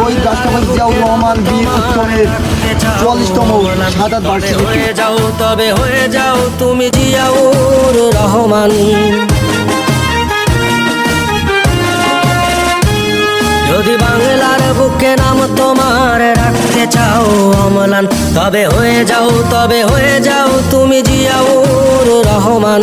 শহীদ রাষ্ট্রপতি জিয়াউর রহমান বীর উত্তমের বার্ষিকী। যাও, তবে হয়ে যাও তুমি জিয়াউর রহমান। যদি বাংলার বুকে নাম তোমার রাখতে চাও অমলান, তবে হয়ে যাও, তবে হয়ে যাও তুমি জিয়াউর রহমান।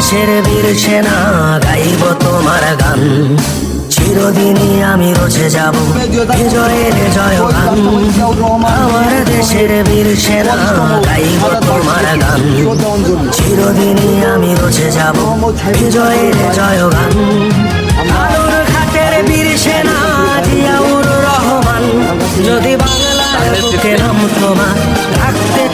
দেশের বীর সেনা, গাইব তোমার গান। চিরদিনই আমি রচে যাব বিজয়ের জয় গান। আমার দেশের বীর সেনা, গাইব তোমার গান। চিরদিনই আমি রচে যাব বিজয়ের জয় গান। আলোর ঘাটের বীর সেনা, জিয়াউর রহমান। যদি বাংলার বুকে নাম তোমার রাখতে